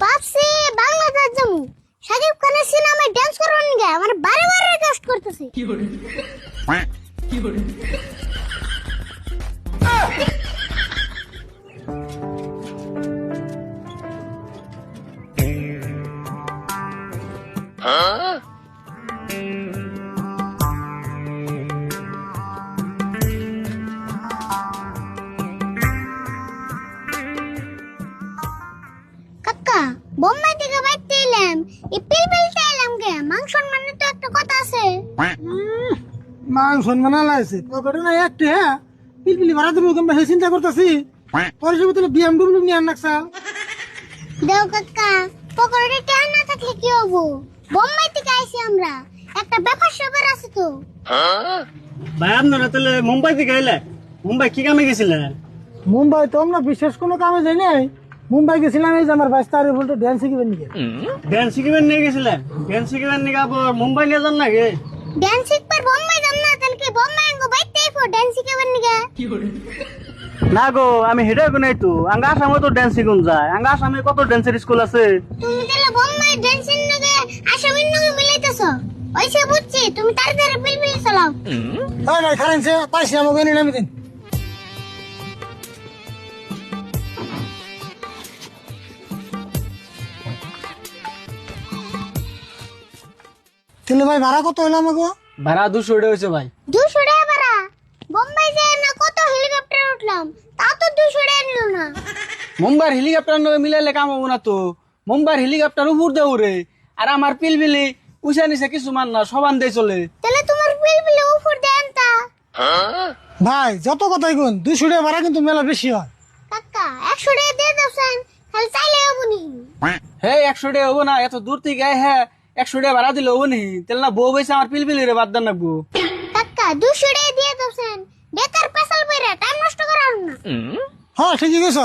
ভাবছি বাংলাদেশ জমু সাকিব খানের সিনেমায় ডান্স করবেন নিগে আমার বারে বারে রিকোয়েস্ট করতেছে কাকা মাংস মানা লাগছে পকেটে না একটা হ্যাঁ? পিলপিলি ভাড়া দেবো কিংবা সেই চিন্তা করতেছি। তোর হিসেবে তাহলে বিএমডব্লিউ নিয়ে আন নাকসা। দেও কাকা পকেটে টাকা না থাকলে কি হব? বোম্বাই থেকে আইছি আমরা? একটা ব্যাপার স্যাপার আছে তো। ভাই আপনারা তাহলে মুম্বাই থেকে এলে মুম্বাই কি কামে গেছিলেন? মুম্বাই তো আমরা বিশেষ কোনো কামে যাই নাই। মুম্বাই গেছিলাম এই যে আমার বাইশ তারিখ বলতে ড্যান্স শিখিবেন নাকি ড্যান্স শিখিবেন নিয়ে গেছিলেন? ড্যান্স শিখিবেন নিয়ে আবার মুম্বাই নিয়ে যান নাকি? যাম না তাহলে কি বোম্বাই আঙ্গো বাইতে আইফো ডান্স শিখাবার নিগে না গো আমি হেডে গুনাই তো। আঙ্গা আসামে তো ড্যান্স শিখুন যায়। আঙ্গা আসামে কত ড্যান্সের স্কুল আছে? তুমি তাহলে বোম্বাই ডান্সের নিগে আসামের নিগে মিলাইতেছো? ওইসে বুঝছি তুমি তাড়াতাড়ি পিলপিল চালাও। হ্যাঁ না খারেন সে পাইছি আমাকে নামি দিন। তাহলে ভাই ভাড়া কত হইল আমাকে? ভাড়া দুশো হয়েছে ভাই। দুশো টাকা ভাড়া? বোম্বাই যায় না কত হেলিকপ্টার উঠলাম? তা তো দুশো টাকা নিল না। মুম্বাইয়ের হেলিকপ্টার নয় মিলাইলে কাম হব না তো। মুম্বাইয়ের হেলিকপ্টার উপর দে উড়ে। আর আমার পিলবিলি উষা নিছে কিছুমান না সবান দিয়ে চলে। তাহলে তোমার পিলপিলে উপর দেন তা ভাই যত কথাই গুণ দুশো টাকা ভাড়া কিন্তু মেলা বেশি হয়। কাকা একশো টাকা দিয়ে দেবছেন তাহলে চাইলে হব নি। হে একশো টাকা হব না এত দূর থেকে আয় হ্যাঁ একশো টাকা ভাড়া দিলে হব নি তাহলে না বউ বইছে আমার পিলবিলি রে বাদ দেন নাকবো কাকা দুশো টাকা দিয়ে দেবছেন বেকার পেশাল পেরে টাইম নষ্ট করার না। হ্যাঁ ঠিকই গেছ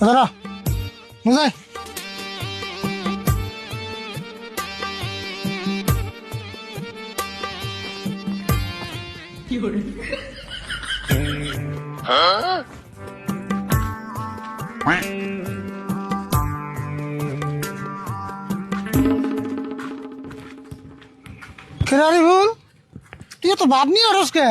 দাদা বুঝাই খেলারি ভুল তুই তো নিয়ে রস কে?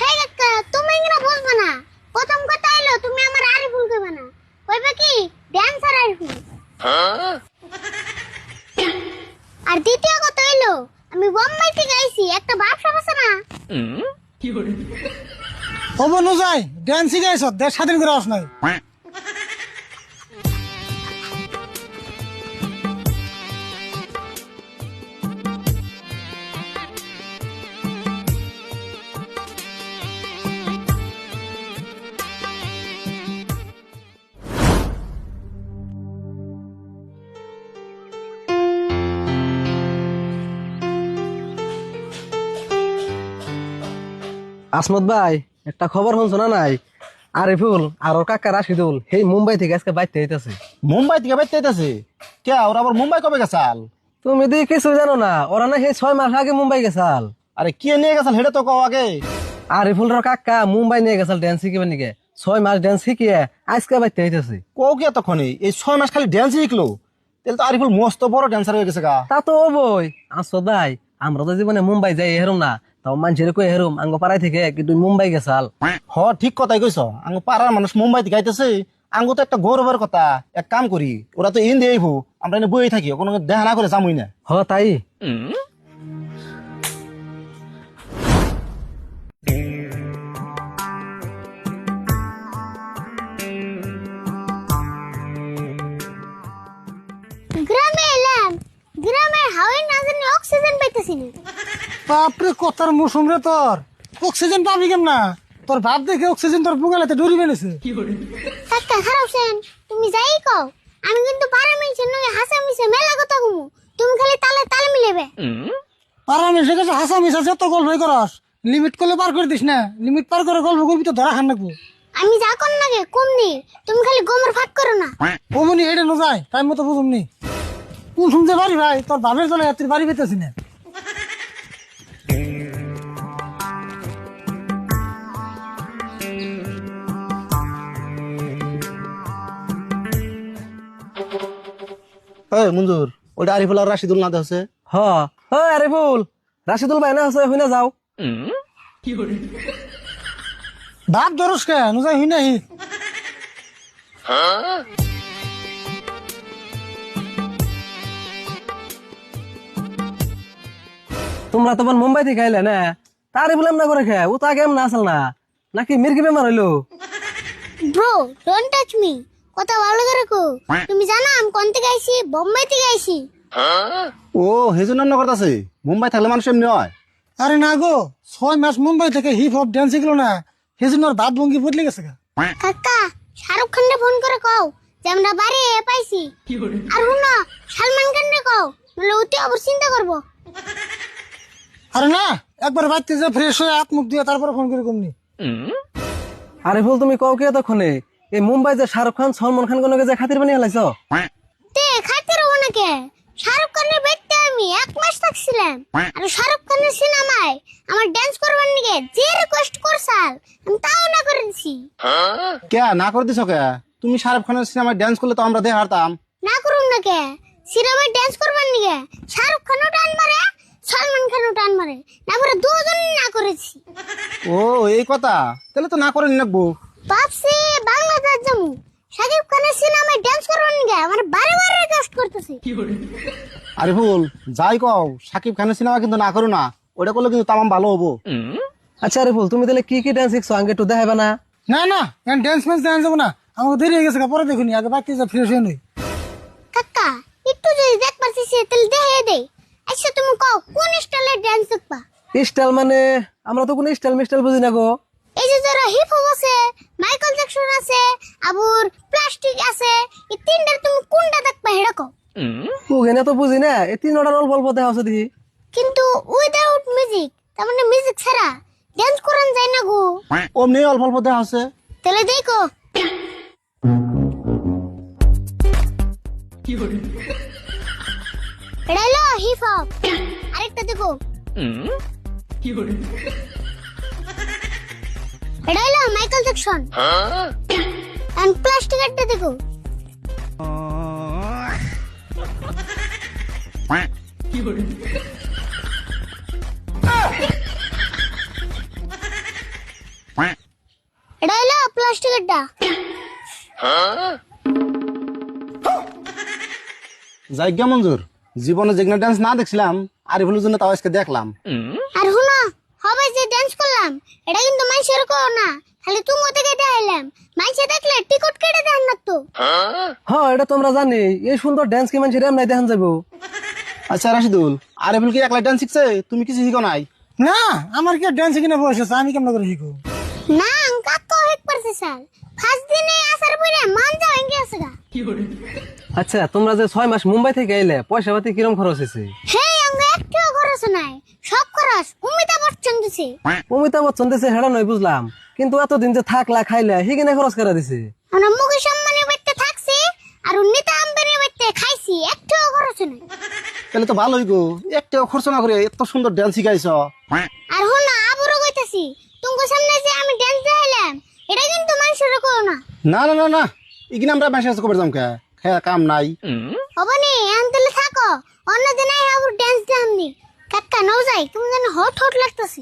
হ্যাঁ কাকা তুমি এখানে বুঝবে না। প্রথম কথা এলো তুমি আমার আরিফুল কেবে না। কইবে কি? ড্যান্সার আরিফুল। আর দ্বিতীয় কথা এলো আমি বোম্বাই থেকে আইছি একটা ব্যবসা আছে না? হব নো যাই ড্যান্স শিখাইছ দেড় স্বাধীন করে আস নাই। আসমত ভাই একটা খবর শুনছো না নাই? আরিফুল আর ওর কাকা রাশিদুল সেই মুম্বাই থেকে আজকে বাইতে হইতেছে মুম্বাই থেকে বাইতে আইতাছে? কে ওরা আবার মুম্বাই কবে গেছাল? তুমি দি কিছু জানো না ওরা না সেই ছয় মাস আগে মুম্বাই গেছাল। আরে কে নিয়ে গেছাল হেডে তো কও আগে। আরিফুল র কাকা মুম্বাই নিয়ে গেছাল ড্যান্স শিখিবার নিকে? ছয় মাস ড্যান্স শিখিয়ে আজকে বাইতে হইতেছে কও কি এতক্ষণে? এই ছয় মাস খালি ড্যান্স শিখলো? তাহলে তো আরিফুল মস্ত বড় ড্যান্সার হয়ে গেছে গা। তা তো হবই আসো ভাই আমরা তো জীবনে মুম্বাই যাই হেরুম না। তাও মানুষের কই হেরুম আঙ্গ পাড়াই থেকে কি তুই মুম্বাই গেছাল হ ঠিক কথাই কইছ। আঙ্গ পাড়ার মানুষ মুম্বাই থেকে আইতেছে। আঙ্গ তো একটা গৌরবের কথা। এক কাম করি ওরা তো ইন দিয়ে আমরা এনে বই থাকি কোনো দেখা না করে যামই না। হ তাই। গ্রামে হাওয়ায় না জানি অক্সিজেন পাইতেছি না বাপরে কথার মৌসুম রে তোর। অক্সিজেন পাবি কেম না তোর ভাব দেখে অক্সিজেন তোর বুগালাতে ডরি বেনেছে কাকা খারাপ সেন তুমি যাই কও। আমি কিন্তু পাড়া মিলছে নয় হাসা মিশে মেলা কথা ঘুমু তুমি খালি তালে তালে মিলেবে। সে কাছে হাসা মিশা যত গল্প করস। লিমিট করলে পার করে দিস না। লিমিট পার করে গল্প করবি তো ধরা খান রাখব আমি যা কর নাগে কম নি তুমি খালি গোমর ফাঁক করো না। অমনি হেঁটে ন যায় টাইম মতো বুঝুম নি কোন শুনতে পারি ভাই? তোর বাপের জন্য এত বাড়ি পেতেছি না। এই মঞ্জুর ওটা আরিফুল আর রাশিদুল না দেওয়া হ হ্যাঁ আরিফুল রাশিদুল ভাই না আছে হই না যাও বাপ দরস কেন? যাই হই না তোমরা তখন মুম্বাই থেকে আইলে না? তারে বললাম না করে খে ও তো আগে এমন আসল না। নাকি মির্কি বেমার হইল? ব্রো ডোন্ট টাচ মি কথা ভালো করে কো। তুমি জানো আমি কোন থেকে আইছি? বোম্বাই থেকে আইছি। ও হেজুন রান্না করতেছে মুম্বাই থাকলে মানুষ এমনি হয়। আরে না গো ছয় মাস মুম্বাই থেকে হিপ হপ ডান্স শিখলো না। সেজন্য ওর ভাব ভঙ্গি বদলে গেছে গা। কাকা শাহরুখ খানকে ফোন করে কও যে আমরা বাড়ি এ পাইছি। আর হুনো সালমান খানকে কও নলে অতি আবার চিন্তা করব। আরে না একবার বাড়তে যে ফ্রেশ হয়ে হাত মুখ দিয়ে তারপরে ফোন করে কমনি আরে ফুল তুমি কও কে তখনে এই মুম্বাই যে শাহরুখ খান সলমান খান কোন যে খাতির বানিয়ে তে খাইতে রবো নাকি? শাহরুখ খানের বেডতে আমি এক মাস থাকছিলাম। আর শাহরুখ খানের সিনেমায় আমার ডান্স করবার নিকে যে রিকোয়েস্ট করছাল আমি তাও না করে দিছি। কে না করে দিছ কে? তুমি শাহরুখ খানের সিনেমায় ড্যান্স করলে তো আমরা দেখে হারতাম না করুন না কে? সিনেমায় ডান্স করবার নিকে শাহরুখ খানও মারে না করে দুজন না করেছি। ও এই কথা? তাহলে তো না করে নিনাকবো ভাবছি বাংলাদেশ শাকিব খানের সিনেমায় ডান্স আমার বারে বারে রিকোয়েস্ট করতেছি। আরিফুল যাই কও সাকিব খানের সিনেমা কিন্তু না করো না। ওটা করলে কিন্তু তামাম ভালো হব। আচ্ছা আরে ফুল তুমি তাহলে কি কি ডান্স শিখছো? আগে একটু দেখাবে না। না না এখন ড্যান্স ম্যান্স দেখা যাব না। আমাকে দেরি হয়ে গেছে পরে দেখুনি। আগে বাড়তে যে ফ্রেশ হয়ে নই কাকা একটু যদি দেখবার তাহলে দেখে দে। আচ্ছা তুমি কও কোন স্টাইলের ডান্স দেখবা? স্টাইল মানে আমরা তো কোনো স্টাইল মিস্টাইল বুঝি না গো। এই যে যারা হিপ হপ আছে মাইকেল জ্যাকসন আছে আবার প্লাস্টিক আছে এই তিনটার তুমি কোনটা দেখবা হেডা কও। ওখানে তো বুঝি না এই তিন অর্ডার অল্প অল্প দেখা হচ্ছে দেখি কিন্তু উইদাউট মিউজিক তার মানে মিউজিক ছাড়া ডান্স করান যায় না গো। অমনি অল্প অল্প দেখা হচ্ছে তাহলে দেখো। এটা হলো হিপ হপ আরেকটা দেখো। এটা হলো মাইকেল জ্যাকসন এন্ড প্লাস্টিক একটা দেখো। এটা হলো প্লাস্টিক একটা। যাই গিয়া মঞ্জুর জীবনে যেগুলো ডান্স না দেখছিলাম আরিফুলের জন্য তাও আজকে দেখলাম। আর হুনো হবে যে ডান্স করলাম এটা কিন্তু মানুষের কো না। খালি তুমি থেকে দেখাইলাম। মানুষে দেখলে টিকট কেটে দেন না তো। হ্যাঁ? এটা তোমরা জানি। এই সুন্দর ডান্স কি মানুষের এমনি দেখান যাব? আচ্ছা রাশিদুল আরিফুল কি একলা ডান্স শিখছে? তুমি কিছু শিখো নাই? না আমার কি ড্যান্স কিনে বয়স আছে আমি কেমন করে শিখব? না কাকা হেক পারছে ফার্স্ট দিনে আসার পরে মান যাও এঙ্গে আছে গা। আচ্ছা তোমরা যে ছয় মাস মুম্বাই থেকে আইলে পয়সা পাতি কিরম খরচ হয়েছে সেই অঙ্গে একটু খরচ নাই। সব খরচ অমিতাভ বচ্চন দিছে। অমিতাভ বচ্চন দিছে হেডা নয় বুঝলাম। কিন্তু এতদিন যে থাকলা খাইলে হিগিনে খরচ করে দিছে? আমরা মুকেশ আম্বানির বাড়িতে থাকছি আর উন্নিতা আম্বানির বাড়িতে খাইছি একটু খরচ নাই। তাহলে তো ভালোই গো। একটাও খরচ না করে এত সুন্দর ডান্স শিখাইছ। আর হুন আবারও কইতাছি তোমার সামনে যে আমি ডান্স দেখাইলাম এটা কিন্তু মানুষের করো না। না না না না। ইগিন আমরা মেসেজ করে যাম কে। খেয়া কাম নাই। হবনি আনতে থাকো। অন্য দিনে আবার ডান্স দেখামনি কাকা নাও যাই। তুমি যেন হট হট লাগতাছি।